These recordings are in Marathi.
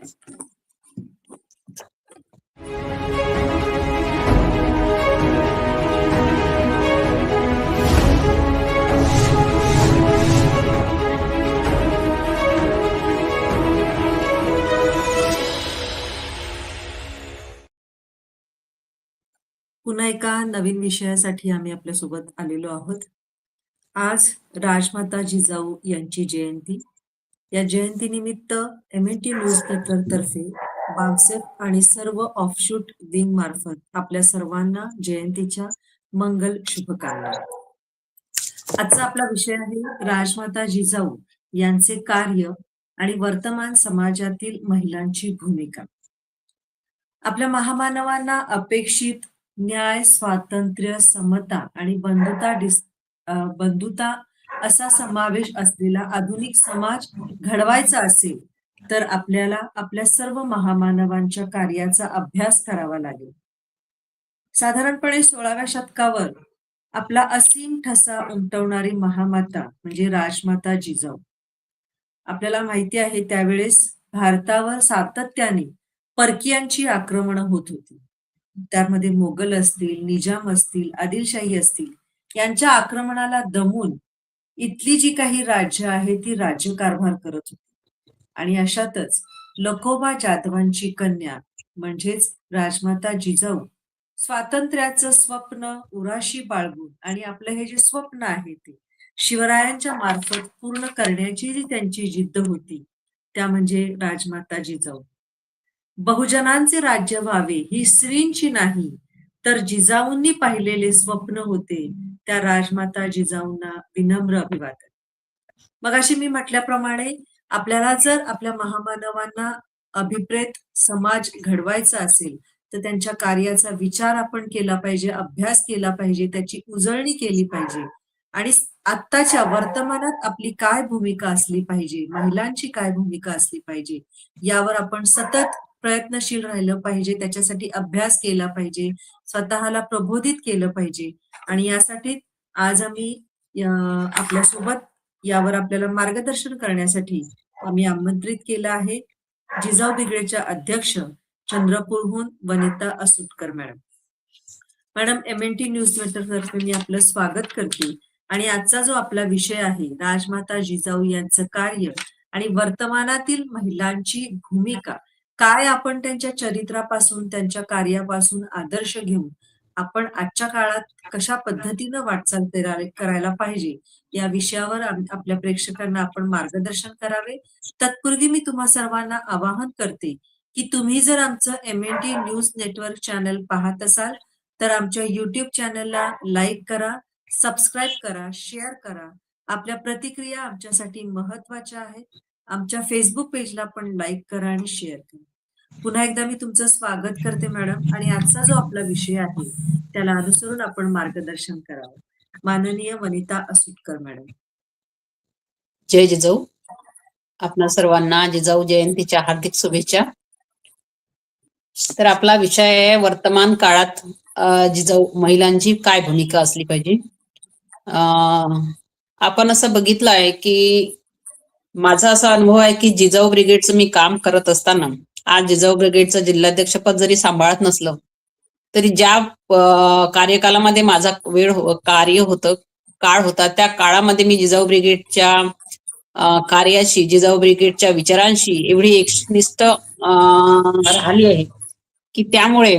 पुन्हा एका नवीन विषयासाठी आम्ही आपल्यासोबत आलेलो आहोत. आज राजमाता जिजाऊ यांची जयंती. या जयंतीनिमित्त एम-एन-टी न्यूज नेटवर्कतर्फे बावसेफ आणि सर्व ऑफशूट विंग मार्फत आपल्या सर्वांना जयंतीच्या मंगल शुभकामना. आजचा आपला विषय आहे राजमाता जिजाऊ यांचे कार्य आणि वर्तमान समाजातील महिलांची भूमिका. आपल्या महामानवांना अपेक्षित न्याय, स्वातंत्र्य, समता आणि बंधुता डिस बंधुता असा समावेश असलेला आधुनिक समाज घडवायचा असेल, तर आपल्याला आपल्या सर्व महामानवांच्या कार्याचा अभ्यास करावा लागेल. साधारणपणे सोळाव्या शतकावर आपला असीम ठसा उमटवणारी महामाता म्हणजे राजमाता जिजाऊ. आपल्याला माहिती आहे त्यावेळेस भारतावर सातत्याने परकीयांची आक्रमणं होत होती. त्यामध्ये मोगल असतील, निजाम असतील, आदिलशाही असतील यांच्या आक्रमणाला दमून इथली जी काही राज्य आहे ती राज्यकारभार करत होती. आणि अशातच लखोबा जाधवांची कन्या म्हणजेच राजमाता जिजाऊ स्वातंत्र्याचं स्वप्न उराशी बाळगून आणि आपलं हे जे स्वप्न आहे ते शिवरायांच्या मार्फत पूर्ण करण्याची जी त्यांची जिद्द होती त्या म्हणजे राजमाता जिजाऊ. बहुजनांचे राज्य व्हावे ही स्त्रींची नाही तर जिजाऊंनी पाहिलेले स्वप्न होते त्या राजमाता जिजाऊंना विनम्र अभिवादन. मग अशी मी म्हटल्याप्रमाणे आपल्याला जर आपल्या महामानवांना अभिप्रेत समाज घडवायचा असेल तर त्यांच्या कार्याचा विचार आपण केला पाहिजे, अभ्यास केला पाहिजे, त्याची उजळणी केली पाहिजे आणि आत्ताच्या वर्तमानात आपली काय भूमिका असली पाहिजे, महिलांची काय भूमिका असली पाहिजे, यावर आपण सतत प्रयत्नशील राहिलं पाहिजे, त्याच्यासाठी अभ्यास केला पाहिजे, स्वतःला प्रबोधित केलं पाहिजे. आणि यासाठी आज आम्ही आपल्यासोबत यावर आपल्याला मार्गदर्शन करण्यासाठी आम्ही आमंत्रित केलं आहे. जिजाऊ ब्रिगेडच्या अध्यक्ष चंद्रपूरहून Vanita Asutkar madam. Madam M N T news नेटवर्कतर्फे मी आपलं स्वागत करते. आणि आजचा जो आपला विषय आहे राजमाता जिजाऊ यांचं कार्य आणि वर्तमानातील महिलांची भूमिका काय आपण त्यांच्या चरित्रापासून त्यांच्या कार्यापासून आदर्श घेऊन आपण आजच्या काळात कशा पद्धतीनं वाटचाल करायला पाहिजे या विषयावर आपल्या प्रेक्षकांना आपण मार्गदर्शन करावे. तत्पूर्वी मी तुम्हा सर्वांना आवाहन करते की तुम्ही जर आमचं M N T news network channel पाहत असाल तर आमच्या युट्यूब चॅनलला लाईक करा सबस्क्राईब करा शेअर करा. आपल्या प्रतिक्रिया आमच्यासाठी महत्त्वाच्या आहेत. आमच्या फेसबुक पेजला पण लाईक करा आणि शेअर करा. पुन्हा एकदा मी तुमचं स्वागत करते मॅडम. आणि आजचा जो आपला विषय आहे त्याला अनुसरून आपण मार्गदर्शन करावं. माननीय वनिता असुटकर मॅडम. जय जिजाऊ. आपणा सर्वांना जिजाऊ जयंतीच्या हार्दिक शुभेच्छा. तर आपला विषय आहे वर्तमान काळात जिजाऊ महिलांची काय भूमिका असली पाहिजे? आपण असं बघितलं आहे की माझा असा अनुभव आहे की जिजाऊ ब्रिगेडचं मी काम करत असताना आज जिजाऊ ब्रिगेडचं जिल्हाध्यक्षपद जरी सांभाळत नसलं तरी ज्या कार्यकालामध्ये माझा वेळ हो- कार्य होतं काळ होता त्या काळामध्ये मी जिजाऊ ब्रिगेडच्या कार्याशी जिजाऊ ब्रिगेडच्या विचारांशी एवढी एकनिष्ठ राहिली आहे की त्यामुळे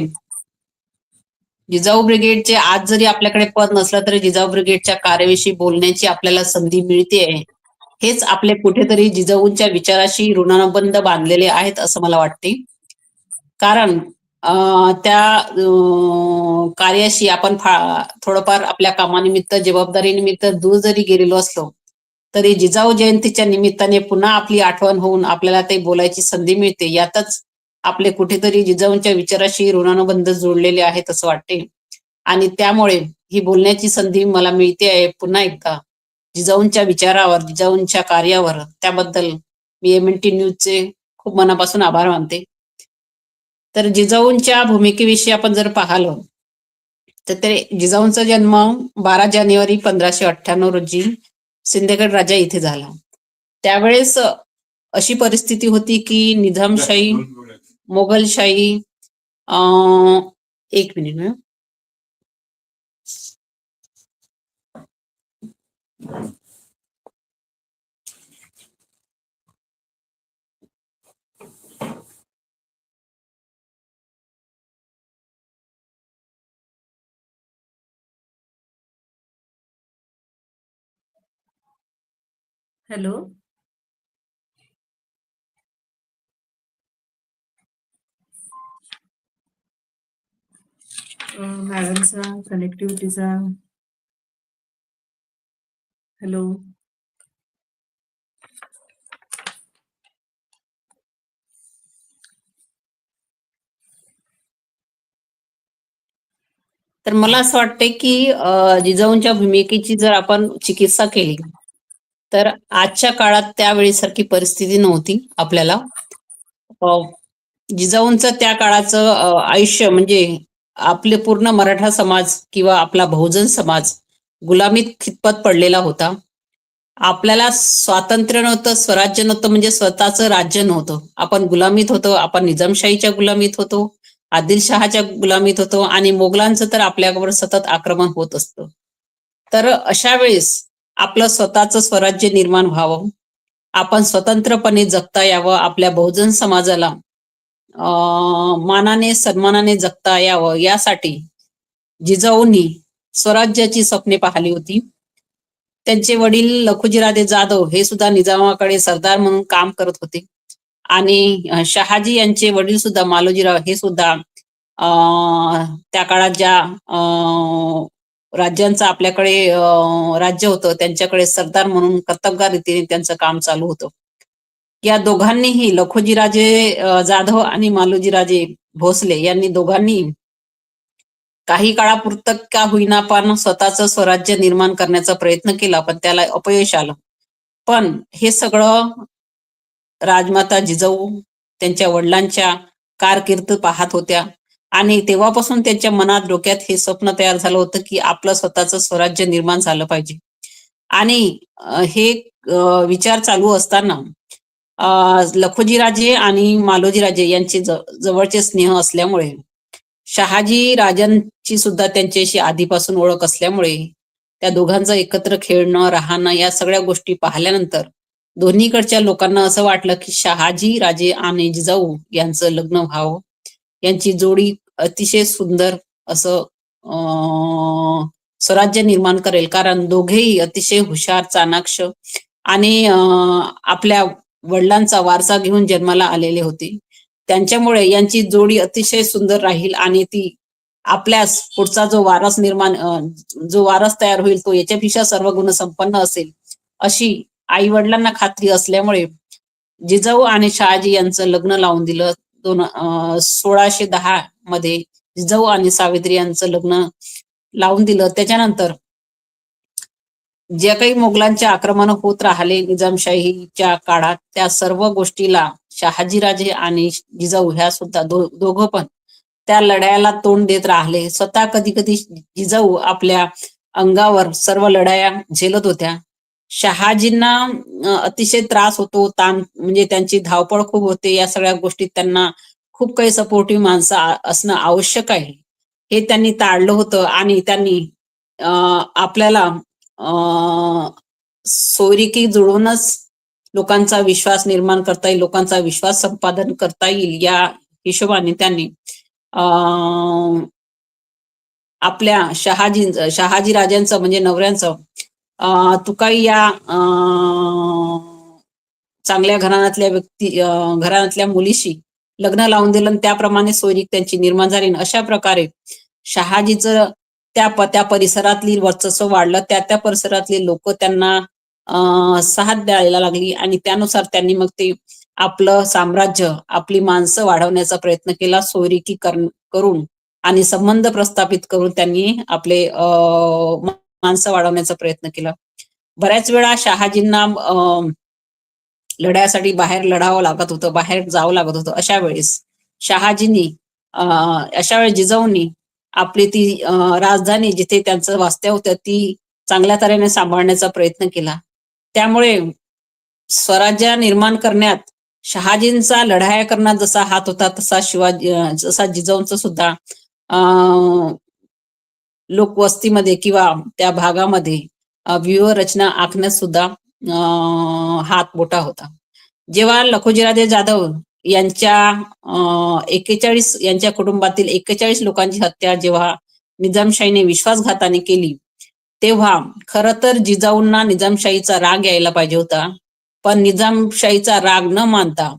जिजाऊ ब्रिगेडचे आज जरी आपल्याकडे पद नसलं तरी जिजाऊ ब्रिगेडच्या कार्याविषयी बोलण्याची आपल्याला संधी मिळते आहे. हेच आपले कुठेतरी जिजाऊंच्या विचाराशी ऋणानुबंध बांधलेले आहेत असं मला वाटते. कारण त्या कार्याशी आपण थोडंफार आपल्या कामानिमित्त जबाबदारीनिमित्त दूर जरी गेलेलो असलो तरी जिजाऊ जयंतीच्या निमित्ताने पुन्हा आपली आठवण होऊन आपल्याला ते बोलायची संधी मिळते. यातच आपले कुठेतरी जिजाऊंच्या विचाराशी ऋणानुबंध जोडलेले आहेत असं वाटते. आणि त्यामुळे ही बोलण्याची संधी मला मिळते आहे पुन्हा एकदा. जिजाऊंच्या विचारावर जिजाऊंच्या कार्यावर त्याबद्दल मी एम एन टी न्यूजचे खूप मनापासून आभार मानते. तर जिजाऊंच्या भूमिकेविषयी आपण जर पाहिलं तर ते जिजाऊंचा जन्म बारा जानेवारी पंधराशे अठ्ठ्याण्णव रोजी सिंदखेड राजा इथे झाला. त्यावेळेस अशी परिस्थिती होती की निजामशाही मोगलशाही अं, एक मिनिट मॅम हॅलो अं, मॅडमचा कनेक्टिव्हिटीचा हॅलो. तर मला असं वाटतंय की जिजाऊंच्या भूमिकेची जर आपण चिकित्सा केली तर आजच्या काळात त्यावेळीसारखी परिस्थिती नव्हती आपल्याला. जिजाऊंचं त्या काळाचं आयुष्य म्हणजे आपले पूर्ण मराठा समाज किंवा आपला बहुजन समाज गुलामीत खितपत पडलेला होता. आपल्याला स्वातंत्र्य नव्हतं स्वराज्य नव्हतं म्हणजे स्वतःचं राज्य नव्हतं. आपण गुलामीत होतो आपण निजामशाहीच्या गुलामीत होतो आदिलशहाच्या गुलामीत होतो आणि मोगलांचं तर आपल्यावर सतत आक्रमण होत असतं. तर अशा वेळेस आपलं स्वतःचं स्वराज्य निर्माण व्हावं. आपण स्वतंत्रपणे जगता यावं आपल्या बहुजन समाजाला मानाने सन्मानाने जगता यावं यासाठी जिजाऊंनी स्वराज्याची स्वप्ने पाहिली होती. त्यांचे वडील लखुजीराजे जाधव हे सुद्धा निजामाकडे सरदार म्हणून काम करत होते. आणि शहाजी यांचे वडील सुद्धा मालोजीराव हे सुद्धा त्या काळात ज्या राज्यांचं आपल्याकडे राज्य होतं त्यांच्याकडे सरदार म्हणून कर्तबगार रीतीने त्यांचं काम चालू होतं. या दोघांनीही लखोजीराजे जाधव आणि मालोजीराजे भोसले यांनी दोघांनी काही काळापुरतं का होईना पण स्वतःचं स्वराज्य निर्माण करण्याचा प्रयत्न केला पण त्याला अपयश आलं. पण हे सगळं राजमाता जिजाऊ त्यांच्या वडिलांच्या कारकीर्द पाहत होत्या. आणि तेव्हापासून त्यांच्या मनात डोक्यात हे स्वप्न तयार झालं होतं की आपलं स्वतःचं स्वराज्य निर्माण झालं पाहिजे. आणि हे विचार चालू असताना अं, लखोजीराजे आणि मालोजीराजे यांचे जवळचे स्नेह असल्यामुळे शहाजी राजांची सुद्धा त्यांच्याशी आधीपासून ओळख असल्यामुळे त्या दोघांचं एकत्र खेळणं राहणं या सगळ्या गोष्टी पाहिल्यानंतर दोन्हीकडच्या लोकांना असं वाटलं की शहाजी राजे आणि जिजाऊ यांचं लग्न व्हावं. यांची जोडी अतिशय सुंदर असं अं, स्वराज्य निर्माण करेल. कारण दोघेही अतिशय हुशार चाणाक्ष आणि आपल्या वडिलांचा वारसा घेऊन जन्माला आलेले होते. त्यांच्यामुळे यांची जोडी अतिशय सुंदर राहील आणि ती आपल्यास पुढचा जो वारस निर्माण जो वारस तयार होईल तो याच्यापेक्षा सर्व गुण संपन्न असेल अशी आई वडिलांना खात्री असल्यामुळे जिजाऊ आणि शहाजी यांचं लग्न लावून दिलं. दोन सोळाशे दहा मध्ये जिजाऊ आणि सावित्री यांचं लग्न लावून दिलं. त्याच्यानंतर ज्या काही मोगलांचे आक्रमण होत राहिले निजामशाहीच्या काळात त्या सर्व गोष्टीला शहाजीराजे आणि जिजाऊ ह्या सुद्धा दो दोघं पण त्या लढ्याला तोंड देत राहिले. स्वतः कधी कधी जिजाऊ आपल्या अंगावर सर्व लढाया झेलत होत्या. शहाजींना अतिशय त्रास होतो ताण म्हणजे त्यांची धावपळ खूप होते. या सगळ्या गोष्टीत त्यांना खूप काही सपोर्टिव्ह माणसं असणं आवश्यक आहे. हे त्यांनी टाळलं होतं आणि त्यांनी आपल्याला सोयरिकी जुळूनच लोकांचा विश्वास निर्माण करता येईल लोकांचा विश्वास संपादन करता येईल या हिशोबाने त्यांनी आपल्या शहाजी शहाजी राजांचं म्हणजे नवऱ्यांचं तुकाई या चांगल्या घराण्यातल्या व्यक्ती घराण्यातल्या मुलीशी लग्न लावून दिलं आणि त्याप्रमाणे सोयरीक त्यांची निर्माण झाली. आणि अशा प्रकारे शहाजीचं त्या त्या परिसरातली वर्चस्व वाढलं. त्या त्या परिसरातली लोक त्यांना साथ द्यायला लागली आणि त्यानुसार त्यांनी मग ते आपलं साम्राज्य आपली माणसं वाढवण्याचा प्रयत्न केला सोयरिकी करून आणि संबंध प्रस्थापित करून त्यांनी आपले माणसं वाढवण्याचा प्रयत्न केला. बऱ्याच वेळा शहाजींना लढ्यासाठी बाहेर लढावं लागत होतं बाहेर जावं लागत होतं अशा वेळेस शहाजींनी अशा वेळेस जिजाऊंनी आपली ती राजधानी जिथे त्यांचं वास्तव्य होतं ती चांगल्या तऱ्हेने सांभाळण्याचा प्रयत्न केला. त्यामुळे स्वराज्य निर्माण करण्यात शहाजींचा लढाया करण्यात जसा हात होता तसा शिवाजी जसा जिजाऊंचा सुद्धा लोकवस्तीमध्ये किंवा त्या भागामध्ये व्यूहरचना व्यूह रचना आखण्यात सुद्धा हात मोठा होता. जेव्हा लखोजीराजे जाधव यांच्या एकेचाळीस यांच्या कुटुंबातील एक्केचाळीस लोकांची हत्या जेव्हा निजामशाहीने विश्वासघाताने केली तेव्हा खर तर जिजाऊंना निजामशाहीचा राग यायला पाहिजे होता. पण निजामशाहीचा राग न मानता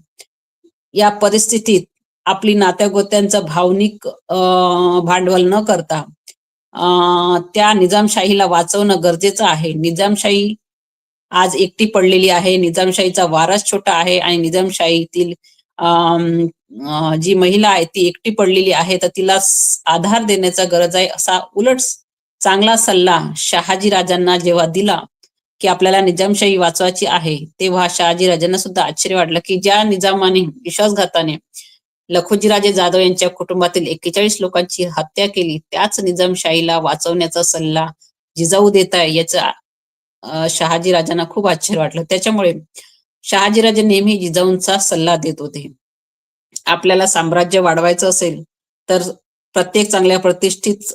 या परिस्थितीत आपली नात्यागोत्यांचं भावनिक अं, भांडवल न करता अं, त्या निजामशाहीला वाचवणं गरजेचं आहे. निजामशाही आज एकटी पडलेली आहे निजामशाहीचा वारस छोटा आहे आणि निजामशाहीतील जी महिला आहे ती एकटी पडलेली आहे तर तिला आधार देण्याचा गरज आहे असा उलट चांगला सल्ला शहाजी राजांना जेव्हा दिला की आपल्याला निजामशाही वाचवायची आहे तेव्हा शहाजी राजांना सुद्धा आश्चर्य वाटलं की ज्या निजामाने विश्वासघाताने लखोजीराजे जाधव यांच्या कुटुंबातील एक्केचाळीस लोकांची हत्या केली त्याच निजामशाहीला वाचवण्याचा सल्ला जिजाऊ देत आहे याचा अं, शहाजी राजांना खूप आश्चर्य वाटलं. त्याच्यामुळे शहाजीराजे नेहमी जिजाऊंचा सल्ला देत होते. आपल्याला साम्राज्य वाढवायचं असेल तर प्रत्येक चांगल्या प्रतिष्ठित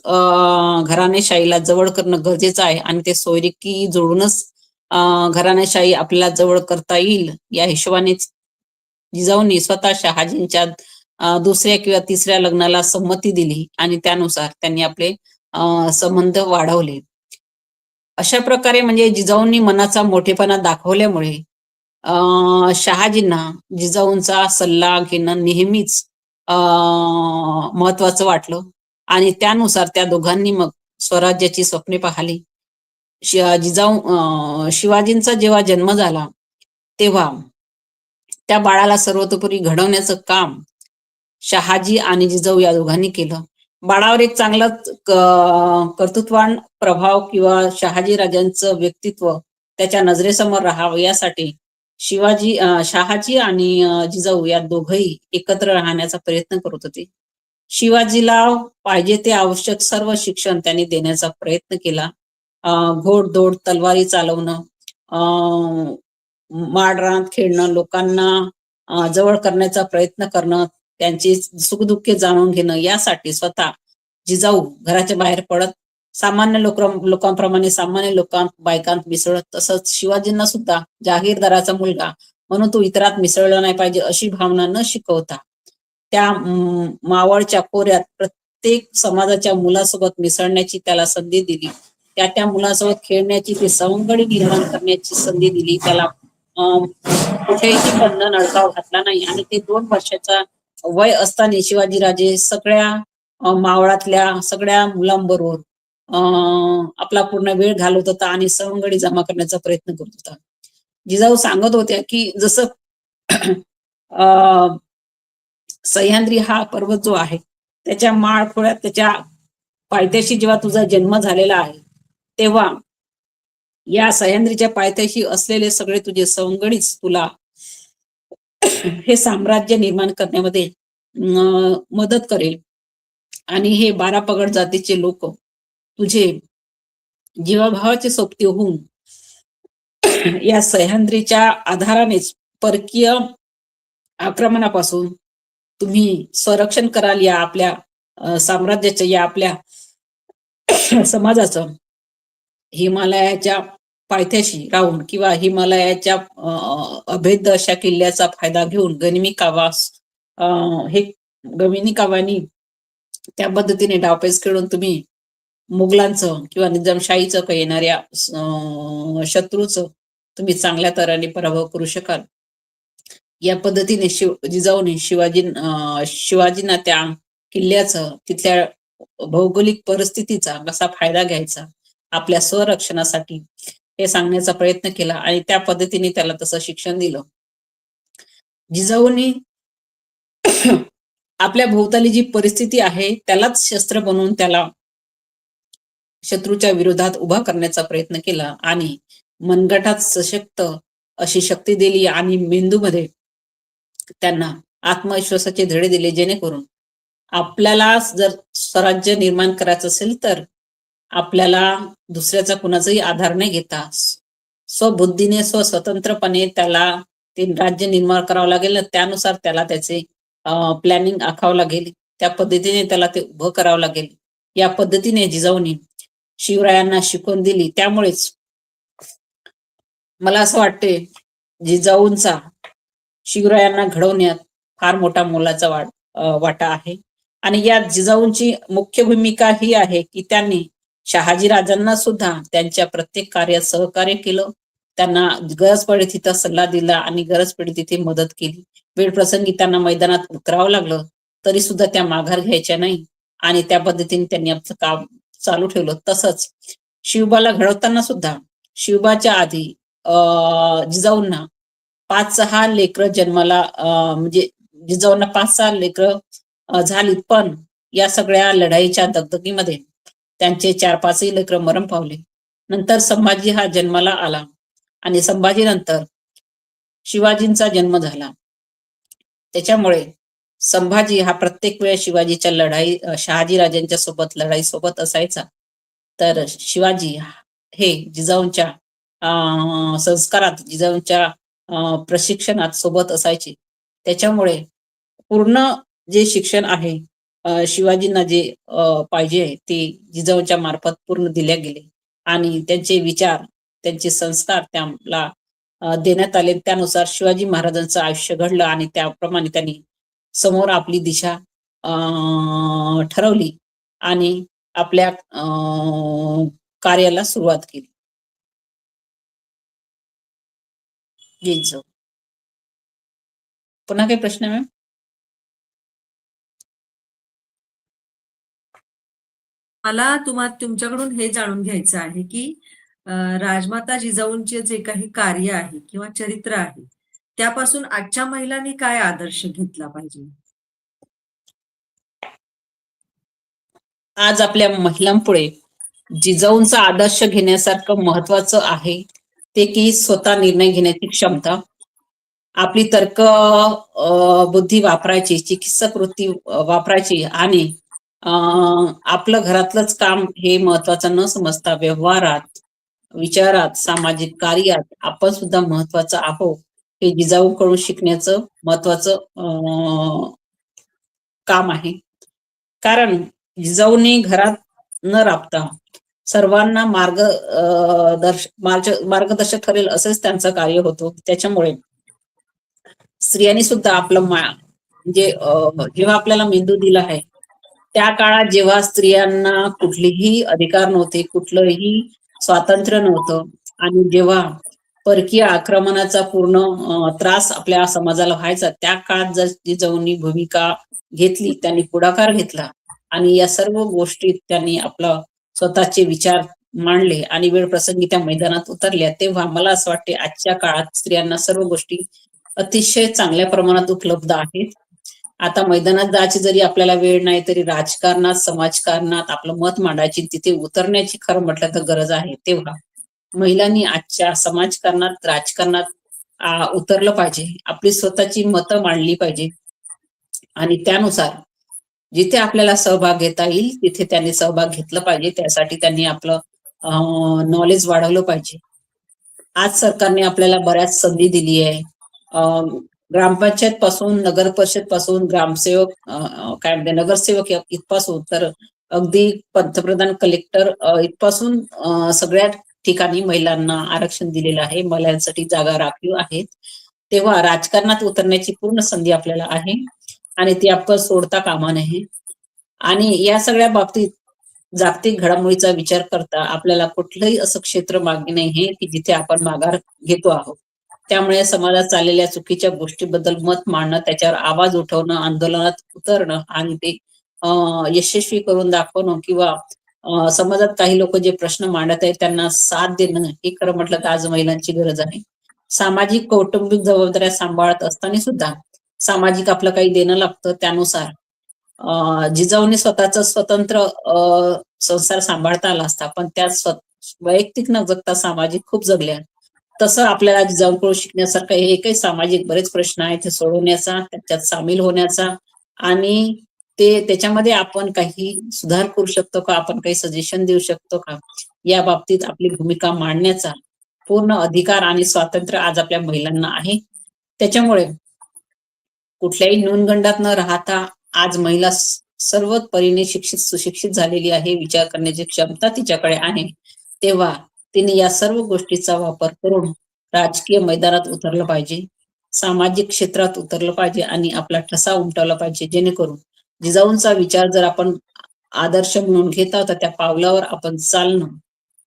घराणेशाहीला जवळ करणं गरजेचं आहे आणि ते सोयरिकी जोडूनच अं, घराणेशाही आपल्याला जवळ करता येईल. या हिशोबाने जिजाऊंनी स्वतः शहाजींच्या दुसऱ्या किंवा तिसऱ्या लग्नाला संमती दिली आणि त्यानुसार त्यांनी आपले अं, संबंध वाढवले. अशा प्रकारे म्हणजे जिजाऊंनी मनाचा मोठेपणा दाखवल्यामुळे शहाजींना जिजाऊंचा सल्ला घेणं नेहमीच महत्वाचं वाटलं. आणि त्यानुसार त्या दोघांनी मग स्वराज्याची स्वप्ने पाहिली. जिजाऊ शिवाजींचा जेव्हा जन्म झाला तेव्हा त्या बाळाला सर्वतोपरी घडवण्याचं काम शहाजी आणि जिजाऊ या दोघांनी केलं. बाळावर एक चांगला कर्तृत्वान प्रभाव किंवा शहाजी राजांचं व्यक्तित्व त्याच्या नजरेसमोर राहावं यासाठी शिवाजी शहाजी आणि जिजाऊ या दोघही एकत्र राहण्याचा प्रयत्न करत होते. शिवाजीला पाहिजे ते आवश्यक सर्व शिक्षण त्यांनी देण्याचा प्रयत्न केला. अं, घोडदौड तलवारी चालवणं माडरांत खेळणं लोकांना जवळ करण्याचा प्रयत्न करणं त्यांची सुखदुःखे जाणून घेणं यासाठी स्वतः जिजाऊ घराच्या बाहेर पडत सामान्य लोक लोकांप्रमाणे सामान्य लोकां बायकांत मिसळत तसंच शिवाजींना सुद्धा जहागीरदाराचा मुलगा म्हणून तो इतरात मिसळला नाही पाहिजे अशी भावना न शिकवता. त्या मावळच्या खोऱ्यात प्रत्येक समाजाच्या मुलासोबत मिसळण्याची त्याला संधी दिली. त्या त्या मुलासोबत खेळण्याची ती सवंगडी निर्माण करण्याची संधी दिली. त्याला अं, कुठेही बंधन अडकाव घातला नाही. आणि ते दोन वर्षाचा वय असताना शिवाजीराजे सगळ्या मावळातल्या सगळ्या मुलांबरोबर आपला पूर्ण वेळ घालवत होता आणि सवंगडी जमा करण्याचा प्रयत्न करत होता. जिजाऊ सांगत होत्या की जसं अं, सह्याद्री हा पर्वत जो आहे त्याच्या माळ खोळ्यात त्याच्या पायथ्याशी जेव्हा तुझा जन्म झालेला आहे तेव्हा या सह्याद्रीच्या पायथ्याशी असलेले सगळे तुझे सवंगडीच तुला हे साम्राज्य निर्माण करण्यामध्ये मदत करेल. आणि हे बारा पगड जातीचे लोक तुझे जीवाभावाचे सोबती होऊन या सह्याद्रीच्या आधारानेच परकीय आक्रमणापासून तुम्ही संरक्षण कराल या आपल्या साम्राज्याचं या आपल्या समाजाचं. हिमालयाच्या पायथ्याशी राहून किंवा हिमालयाच्या अभेद्य अशा किल्ल्याचा फायदा घेऊन गनिमी कावास हे गमिनी कावानी त्या पद्धतीने डावपेच खेळून तुम्ही मुघलांचं किंवा निजामशाहीचं काही येणाऱ्या अं, शत्रूचं तुम्ही चांगल्या तऱ्हेने पराभव करू शकाल. या पद्धतीने शिव जिजाऊने शिवाजी अं, शिवाजींना त्या किल्ल्याचं तिथल्या भौगोलिक परिस्थितीचा कसा फायदा घ्यायचा आपल्या स्वरक्षणासाठी हे सांगण्याचा प्रयत्न केला आणि त्या पद्धतीने त्याला तसं शिक्षण दिलं. जिजाऊनी आपल्या भोवताली जी परिस्थिती आहे त्यालाच शस्त्र बनवून त्याला शत्रूच्या विरोधात उभा करण्याचा प्रयत्न केला आणि मनगटात सशक्त अशी शक्ती दिली आणि मेंदूमध्ये त्यांना आत्मविश्वासाचे धडे दिले जेणेकरून आपल्याला जर स्वराज्य निर्माण करायचं असेल तर आपल्याला दुसऱ्याचा कुणाचाही आधार नाही घेता स्वबुद्धीने स्वस्वतंत्रपणे त्याला ते राज्य निर्माण करावं लागेल. त्यानुसार त्याला त्याचे प्लॅनिंग आखावं लागेल. त्या पद्धतीने त्याला ते उभं करावं लागेल. या पद्धतीने जिजाऊनी शिवरायांना शिकवण दिली. त्यामुळेच मला असं वाटते जिजाऊंचा शिवरायांना घडवण्यात फार मोठा मोलाचा वाट वाटा आहे. आणि यात जिजाऊंची मुख्य भूमिका ही आहे की त्यांनी शहाजी राजांना सुद्धा त्यांच्या प्रत्येक कार्यात सहकार्य केलं. त्यांना गरज पडे तिथं सल्ला दिला आणि गरज पडे तिथे मदत केली. वेळ प्रसंगी त्यांना मैदानात उतरावं लागलं तरी सुद्धा त्या माघार घ्यायच्या नाही. आणि त्या पद्धतीने त्यांनी आमचं काम चालू ठेवलं. तसंच शिवबाला घडवताना सुद्धा शिवबाच्या आधी अं जिजाऊंना पाच सहा लेकरं जन्माला अं, म्हणजे जिजाऊंना पाच सहा लेकरं झाली झालीत. पण या सगळ्या लढाईच्या दगदगीमध्ये त्यांचे चार पाचही लेकरं मरण पावले. नंतर संभाजी हा जन्माला आला आणि संभाजी नंतर शिवाजींचा जन्म झाला. त्याच्यामुळे संभाजी हा प्रत्येक वेळेस शिवाजीच्या लढाई शहाजी राजांच्या सोबत लढाई सोबत असायचा. तर शिवाजी हे जिजाऊंच्या संस्कारात जिजाऊंच्या अं, प्रशिक्षणात सोबत असायचे. त्याच्यामुळे पूर्ण जे शिक्षण आहे शिवाजींना जे पाहिजे ते जिजाऊंच्या मार्फत पूर्ण दिल्या गेले. आणि त्यांचे विचार त्यांचे संस्कार त्याला देण्यात आले. त्यानुसार शिवाजी महाराजांचं आयुष्य घडलं आणि त्याप्रमाणे त्यांनी समोर आपली दिशा ठरवली आणि आपल्या कार्याला सुरुवात केली. पुन्हा काही प्रश्न मॅम मला तुम्हा तुमच्याकडून हे जाणून घ्यायचं आहे की राजमाता जिजाऊंचे जे काही कार्य आहे किंवा चरित्र आहे त्यापासून आजच्या महिलांनी काय आदर्श घेतला पाहिजे? आज आपल्या महिलांपुढे जिजाऊंचा आदर्श घेण्यासारखं महत्वाचं आहे ते की स्वतः निर्णय घेण्याची क्षमता. आपली तर्क बुद्धी वापरायची चिकित्सक वृत्ती वापरायची आणि आपलं घरातलंच काम हे महत्वाचं न समजता व्यवहारात विचारात सामाजिक कार्यात आपण सुद्धा महत्वाचं आहोत. हे जिजाऊकडून शिकण्याचं महत्वाचं अं, काम आहे. कारण जिजाऊने घरात न राबता सर्वांना मार्ग अं, दर्श मार्गदर्शक ठरेल असंच त्यांचं कार्य होतं. त्याच्यामुळे स्त्रियांनी सुद्धा आपलं मा म्हणजे अं, जेव्हा आपल्याला मेंदू दिला आहे त्या काळात जेव्हा स्त्रियांना कुठलेही अधिकार नव्हते कुठलंही स्वातंत्र्य नव्हतं आणि जेव्हा परकीय आक्रमणाचा पूर्ण त्रास आपल्या समाजाला व्हायचा. त्या काळात जर जिजाऊंनी भूमिका घेतली त्यांनी पुढाकार घेतला आणि या सर्व गोष्टीत त्यांनी आपला स्वतःचे विचार मांडले आणि वेळ प्रसंगी त्या मैदानात उतरल्या तेव्हा मला असं वाटते आजच्या काळात स्त्रियांना सर्व गोष्टी अतिशय चांगल्या प्रमाणात उपलब्ध आहेत. आता मैदानात जायची जरी आपल्याला वेळ नाही तरी राजकारणात समाजकारणात आपलं मत मांडायची तिथे उतरण्याची खरं म्हटलं तर गरज आहे. तेव्हा महिलांनी आजच्या समाजकारणात राजकारणात उतरलं पाहिजे. आपली स्वतःची मतं मांडली पाहिजे. आणि त्यानुसार जिथे आपल्याला सहभाग घेता येईल तिथे त्यांनी सहभाग घेतला पाहिजे. त्यासाठी त्यांनी आपलं नॉलेज वाढवलं पाहिजे. आज सरकारने आपल्याला बऱ्याच संधी दिली आहे. ग्रामपंचायत पासून नगर परिषदपासून ग्रामसेवक काय म्हणते नगरसेवक इथपासून तर अगदी पंतप्रधान कलेक्टर इथपासून सगळ्यात सगळ्या ठिकाणी महिलांना आरक्षण दिलेलं आहे. महिलांसाठी जागा राखीव आहेत. तेव्हा राजकारणात उतरण्याची पूर्ण संधी आपल्याला आहे. आणि ती आपण सोडता कामा नये. आणि या सगळ्या बाबतीत जागतिक घडामोडीचा विचार करता आपल्याला कुठलंही असं क्षेत्र मागे नाही हे की जिथे आपण माघार घेतो आहोत. त्यामुळे समाजात चाललेल्या चुकीच्या गोष्टीबद्दल मत मांडणं त्याच्यावर आवाज उठवणं आंदोलनात उतरणं आणि ते अं, यशस्वी करून दाखवणं किंवा समाजात काही लोक जे प्रश्न मांडत आहेत त्यांना साथ देणं हे खरं म्हटलं तर आज महिलांची गरज आहे. सामाजिक कौटुंबिक जबाबदाऱ्या सांभाळत असताना सुद्धा सामाजिक आपलं काही देणं लागतं त्यानुसार. जिजाऊने स्वतःचा स्वतंत्र संसार सांभाळता आला असता पण त्या वैयक्तिक न जगता सामाजिक खूप जगल्या तसं आपल्याला जिजाऊकडून शिकण्यासारखं हे काही सामाजिक बरेच प्रश्न आहेत ते सोडवण्याचा त्याच्यात सामील होण्याचा आणि ते त्याच्यामध्ये आपण काही सुधार करू शकतो का? आपण काही सजेशन देऊ शकतो का? या बाबतीत आपली भूमिका मांडण्याचा पूर्ण अधिकार आणि स्वातंत्र्य आज आपल्या महिलांना आहे. त्याच्यामुळे कुठल्याही न्यूनगंडात न राहता आज महिला सर्व परीने शिक्षित सुशिक्षित झालेली आहे विचार करण्याची क्षमता तिच्याकडे आहे. तेव्हा तिने या सर्व गोष्टीचा वापर करून राजकीय मैदानात उतरलं पाहिजे सामाजिक क्षेत्रात उतरलं पाहिजे आणि आपला ठसा उमटवला पाहिजे जेणेकरून जिजाऊंचा विचार जर आपण आदर्श म्हणून घेत आहोत तर त्या पावलावर आपण चालणं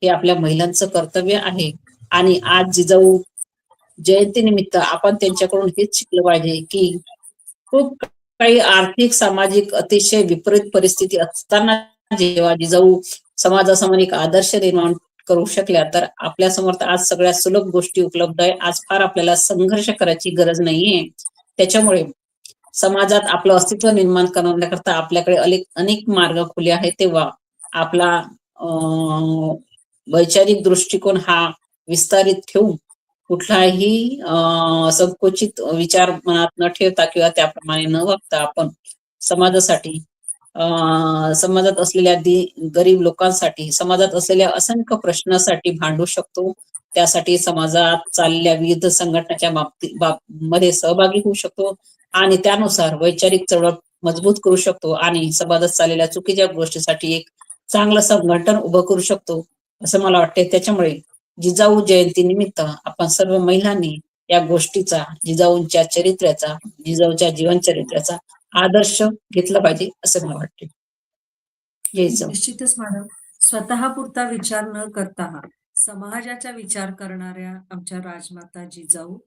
हे आपल्या महिलांचं कर्तव्य आहे. आणि आज जिजाऊ जयंतीनिमित्त आपण त्यांच्याकडून हेच शिकलं पाहिजे की खूप काही आर्थिक सामाजिक अतिशय विपरीत परिस्थिती असताना जेव्हा जिजाऊ समाजासमोर एक आदर्श निर्माण करू शकल्या तर आपल्यासमोर आज सगळ्या सुलभ गोष्टी उपलब्ध आहे. आज फार आपल्याला संघर्ष करायची गरज नाहीये. त्याच्यामुळे समाजात आपलं अस्तित्व निर्माण करण्याकरता आपल्याकडे अनेक अनेक मार्ग खुले आहेत. तेव्हा आपला वैचारिक दृष्टिकोन हा विस्तारित ठेवून कुठलाही संकुचित विचार मनात न ठेवता किंवा त्याप्रमाणे न वागता आपण समाजासाठी समाजात असलेल्या दि- गरीब लोकांसाठी समाजात असलेल्या असंख्य प्रश्नासाठी भांडू शकतो. त्यासाठी समाजात चाललेल्या विविध संघटनाच्या बाबतीत बाब- मध्ये सहभागी होऊ शकतो. आणि त्यानुसार वैचारिक चळवळ मजबूत करू शकतो आणि समाजात चाललेल्या चुकीच्या गोष्टीसाठी एक चांगलं संघटन उभं करू शकतो असं मला वाटते त्याच्यामुळे जिजाऊ जयंती निमित्त आपण सर्व महिलांनी या गोष्टीचा जिजाऊंच्या चरित्र्याचा जिजाऊच्या जीवन चरित्र्याचा आदर्श घेतला पाहिजे असं मला वाटते निश्चितच मॅडम. स्वतःपुरता विचार न करता समाजाचा विचार करणाऱ्या आमच्या राजमाता जिजाऊ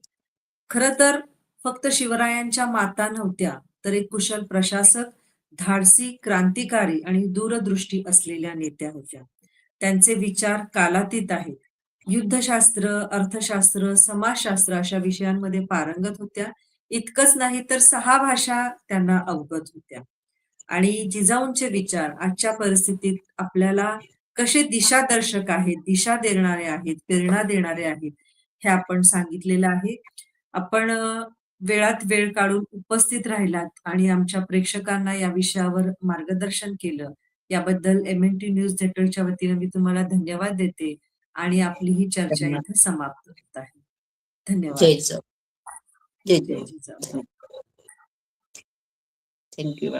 खर तर फक्त शिवरायांच्या माता नव्हत्या तर एक कुशल प्रशासक धाडसी क्रांतिकारी आणि दूरदृष्टी असलेल्या नेत्या होत्या. त्यांचे विचार कालातीत आहेत. युद्धशास्त्र अर्थशास्त्र समाजशास्त्र अशा विषयांमध्ये पारंगत होत्या. इतकंच नाही तर सहा भाषा त्यांना अवगत होत्या. आणि जिजाऊंचे विचार आजच्या परिस्थितीत आपल्याला कसे दिशादर्शक आहेत दिशा देणारे आहेत प्रेरणा देणारे आहेत हे आपण सांगितलेलं आहे. आपण वेळात वेळ काढून उपस्थित राहिलात आणि आमच्या प्रेक्षकांना या विषयावर मार्गदर्शन केलं. याबद्दल एम एन टी न्यूज नेटवर्कच्या वतीने मी तुम्हाला धन्यवाद देते आणि आपली ही चर्चा. इथे समाप्त होत आहे. धन्यवाद. जय जय थँक्यू